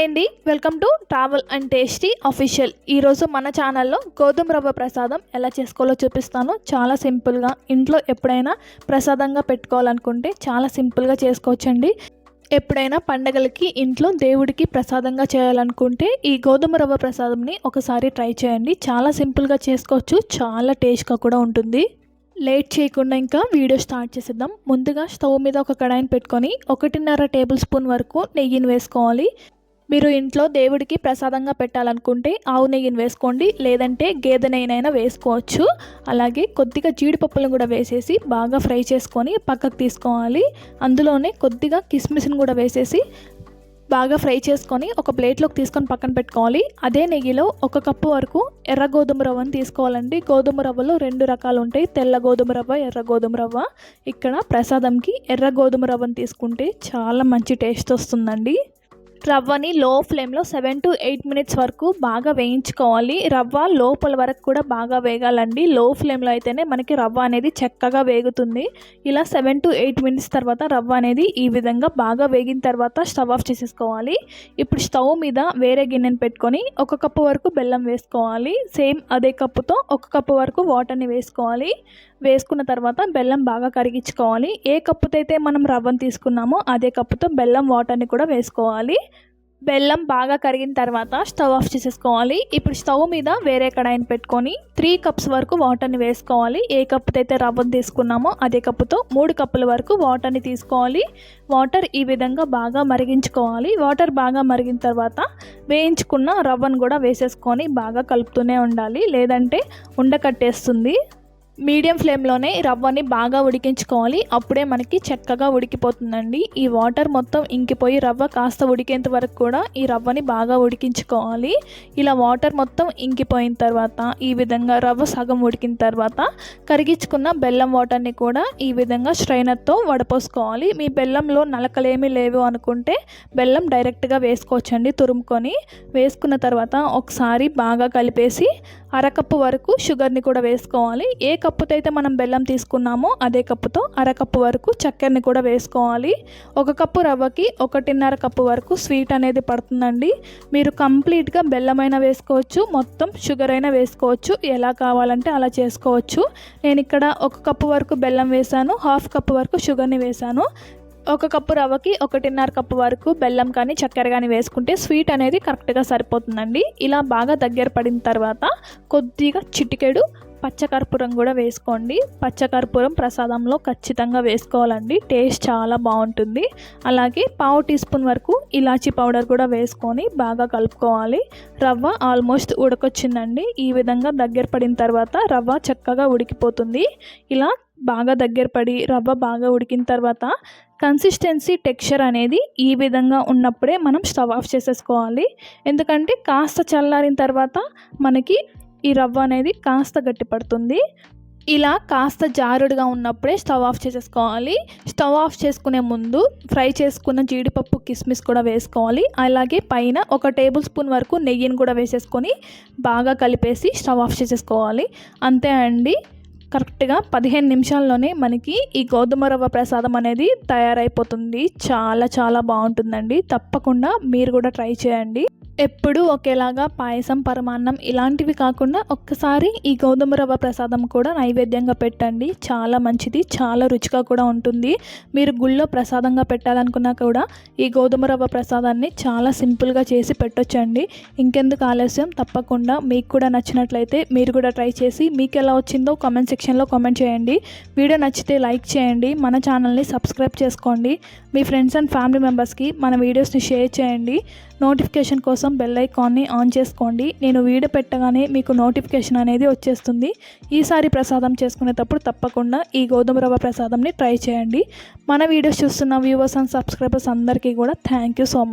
Hi అండి welcome to travel and tasty official ఈరోజు మన ఛానల్లో గోధుమ రవ్వ ప్రసాదం ఎలా చేసుకోవాలో చూపిస్తాను. చాలా సింపుల్గా ఇంట్లో ఎప్పుడైనా ప్రసాదంగా పెట్టుకోవాలనుకుంటే చాలా సింపుల్గా చేసుకోవచ్చండి. ఎప్పుడైనా పండగలకి ఇంట్లో దేవుడికి ప్రసాదంగా చేయాలనుకుంటే ఈ గోధుమ రవ్వ ప్రసాదంని ఒకసారి ట్రై చేయండి. చాలా సింపుల్గా చేసుకోవచ్చు. చాలా టేస్ట్గా కూడా ఉంటుంది. లేట్ చేయకుండా ఇంకా వీడియో స్టార్ట్ చేసేద్దాం. ముందుగా స్టవ్ మీద ఒక కడాయిని పెట్టుకొని ఒకటిన్నర టేబుల్ స్పూన్ వరకు నెయ్యిని వేసుకోవాలి. మీరు ఇంట్లో దేవుడికి ప్రసాదంగా పెట్టాలనుకుంటే ఆవు నెయ్యిని వేసుకోండి లేదంటే గేదె నెయ్యినైనా వేసుకోవచ్చు. అలాగే కొద్దిగా జీడిపప్పులను కూడా వేసేసి బాగా ఫ్రై చేసుకొని పక్కకు తీసుకోవాలి. అందులోనే కొద్దిగా కిస్మిస్ని కూడా వేసేసి బాగా ఫ్రై చేసుకొని ఒక ప్లేట్లోకి తీసుకొని పక్కన పెట్టుకోవాలి. అదే నెయ్యిలో ఒక కప్పు వరకు ఎర్ర గోధుమ రవ్వను తీసుకోవాలండి. గోధుమ రవ్వలో రెండు రకాలు ఉంటాయి. తెల్ల గోధుమ రవ్వ ఎర్ర గోధుమ రవ్వ. ఇక్కడ ప్రసాదంకి ఎర్ర గోధుమ రవ్వను తీసుకుంటే చాలా మంచి టేస్ట్ వస్తుందండి. రవ్వని లో ఫ్లేమ్లో సెవెన్ టు ఎయిట్ మినిట్స్ వరకు బాగా వేయించుకోవాలి. రవ్వ లోపల వరకు కూడా బాగా వేగాలండి. లో ఫ్లేమ్లో అయితేనే మనకి రవ్వ అనేది చక్కగా వేగుతుంది. ఇలా సెవెన్ టు ఎయిట్ మినిట్స్ తర్వాత రవ్వ అనేది ఈ విధంగా బాగా వేగిన తర్వాత స్టవ్ ఆఫ్ చేసేసుకోవాలి. ఇప్పుడు స్టవ్ మీద వేరే గిన్నెను పెట్టుకొని ఒక కప్పు వరకు బెల్లం వేసుకోవాలి. సేమ్ అదే కప్పుతో ఒక కప్పు వరకు వాటర్ని వేసుకోవాలి. వేసుకున్న తర్వాత బెల్లం బాగా కరిగించుకోవాలి. ఏ కప్పుతో అయితే మనం రవ్వను తీసుకున్నామో అదే కప్పుతో బెల్లం వాటర్ని కూడా వేసుకోవాలి. బెల్లం బాగా కరిగిన తర్వాత స్టవ్ ఆఫ్ చేసేసుకోవాలి. ఇప్పుడు స్టవ్ మీద వేరే కడాయిని పెట్టుకొని త్రీ కప్స్ వరకు వాటర్ని వేసుకోవాలి. ఏ కప్పు అయితే రవ్వను తీసుకున్నామో అదే కప్పుతో మూడు కప్పుల వరకు వాటర్ని తీసుకోవాలి. వాటర్ ఈ విధంగా బాగా మరిగించుకోవాలి. వాటర్ బాగా మరిగిన తర్వాత వేయించుకున్న రవ్వను కూడా వేసేసుకొని బాగా కలుపుతూనే ఉండాలి. లేదంటే ఉండకట్టేస్తుంది మీడియం ఫ్లేమ్లోనే రవ్వని బాగా ఉడికించుకోవాలి. అప్పుడే మనకి చక్కగా ఉడికిపోతుందండి. ఈ వాటర్ మొత్తం ఇంకిపోయి రవ్వ కాస్త ఉడికేంత వరకు కూడా ఈ రవ్వని బాగా ఉడికించుకోవాలి. ఇలా వాటర్ మొత్తం ఇంకిపోయిన తర్వాత ఈ విధంగా రవ్వ సగం ఉడికిన తర్వాత కరిగించుకున్న బెల్లం వాటర్ని కూడా ఈ విధంగా స్ట్రైనర్తో వడపోసుకోవాలి. మీ బెల్లంలో నలకలేమీ లేవు అనుకుంటే బెల్లం డైరెక్ట్గా వేసుకోవచ్చండి తురుముకొని. వేసుకున్న తర్వాత ఒకసారి బాగా కలిపేసి అరకప్పు వరకు షుగర్ని కూడా వేసుకోవాలి. ఏ కప్పుతో అయితే మనం బెల్లం తీసుకున్నామో అదే కప్పుతో అరకప్పు వరకు చక్కెరని కూడా వేసుకోవాలి. ఒక కప్పు రవ్వకి ఒకటిన్నర కప్పు వరకు స్వీట్ అనేది పడుతుందండి. మీరు కంప్లీట్గా బెల్లమైనా వేసుకోవచ్చు మొత్తం షుగర్ అయినా వేసుకోవచ్చు. ఎలా కావాలంటే అలా చేసుకోవచ్చు. నేను ఇక్కడ ఒక కప్పు వరకు బెల్లం వేసాను హాఫ్ కప్పు వరకు షుగర్ని వేసాను ఒక కప్పు రవ్వకి ఒకటిన్నర కప్పు వరకు బెల్లం కానీ చక్కెర కానీ వేసుకుంటే స్వీట్ అనేది కరెక్ట్గా సరిపోతుందండి. ఇలా బాగా దగ్గర పడిన తర్వాత కొద్దిగా చిటికెడు పచ్చకర్పూరం కూడా వేసుకోండి. పచ్చకర్పూరం ప్రసాదంలో ఖచ్చితంగా వేసుకోవాలండి. టేస్ట్ చాలా బాగుంటుంది. అలాగే పావు టీ స్పూన్ వరకు ఇలాచీ పౌడర్ కూడా వేసుకొని బాగా కలుపుకోవాలి. రవ్వ ఆల్మోస్ట్ ఉడకొచ్చిందండి. ఈ విధంగా దగ్గర పడిన తర్వాత రవ్వ చక్కగా ఉడికిపోతుంది. ఇలా బాగా దగ్గర పడి రవ్వ బాగా ఉడికిన తర్వాత కన్సిస్టెన్సీ టెక్స్చర్ అనేది ఈ విధంగా ఉన్నప్పుడే మనం స్టవ్ ఆఫ్ చేసేసుకోవాలి. ఎందుకంటే కాస్త చల్లారిన తర్వాత మనకి ఈ రవ్వ అనేది కాస్త గట్టిపడుతుంది ఇలా కాస్త జారుడుగా ఉన్నప్పుడే స్టవ్ ఆఫ్ చేసేసుకోవాలి. స్టవ్ ఆఫ్ చేసుకునే ముందు ఫ్రై చేసుకున్న జీడిపప్పు కిస్మిస్ కూడా వేసుకోవాలి. అలాగే పైన ఒక టేబుల్ స్పూన్ వరకు నెయ్యిని కూడా వేసేసుకొని బాగా కలిపేసి స్టవ్ ఆఫ్ చేసేసుకోవాలి. అంతే అండి. కరెక్ట్గా పదిహేను నిమిషాల్లోనే మనకి ఈ గోధుమ రవ్వ ప్రసాదం అనేది తయారైపోతుంది. చాలా చాలా బాగుంటుందండి. తప్పకుండా మీరు కూడా ట్రై చేయండి. ఎప్పుడూ ఒకేలాగా పాయసం పరమాన్నం ఇలాంటివి కాకుండా ఒక్కసారి ఈ గోధుమ రవ్వ ప్రసాదం కూడా నైవేద్యంగా పెట్టండి. చాలా మంచిది చాలా రుచిగా కూడా ఉంటుంది. మీరు గుళ్ళో ప్రసాదంగా పెట్టాలనుకున్నా కూడా ఈ గోధుమ రవ్వ ప్రసాదాన్ని చాలా సింపుల్గా చేసి పెట్టొచ్చండి. ఇంకెందుకు ఆలస్యం? తప్పకుండా మీకు కూడా నచ్చినట్లయితే మీరు కూడా ట్రై చేసి మీకు ఎలా వచ్చిందో కామెంట్ సెక్షన్లో కామెంట్ చేయండి. వీడియో నచ్చితే లైక్ చేయండి మన ఛానల్ని సబ్స్క్రైబ్ చేసుకోండి. మీ ఫ్రెండ్స్ అండ్ ఫ్యామిలీ మెంబర్స్కి మన వీడియోస్ని షేర్ చేయండి. నోటిఫికేషన్ కోసం కోసం బెల్ ఐకాన్ని ఆన్ చేసుకోండి. నేను వీడియో పెట్టగానే మీకు నోటిఫికేషన్ అనేది వచ్చేస్తుంది. ఈసారి ప్రసాదం చేసుకునేటప్పుడు తప్పకుండా ఈ గోధుమ రవ్వ ప్రసాదంని ట్రై చేయండి. మన వీడియోస్ చూస్తున్న వ్యూవర్స్ అండ్ సబ్స్క్రైబర్స్ అందరికీ కూడా థ్యాంక్ యూ సో మచ్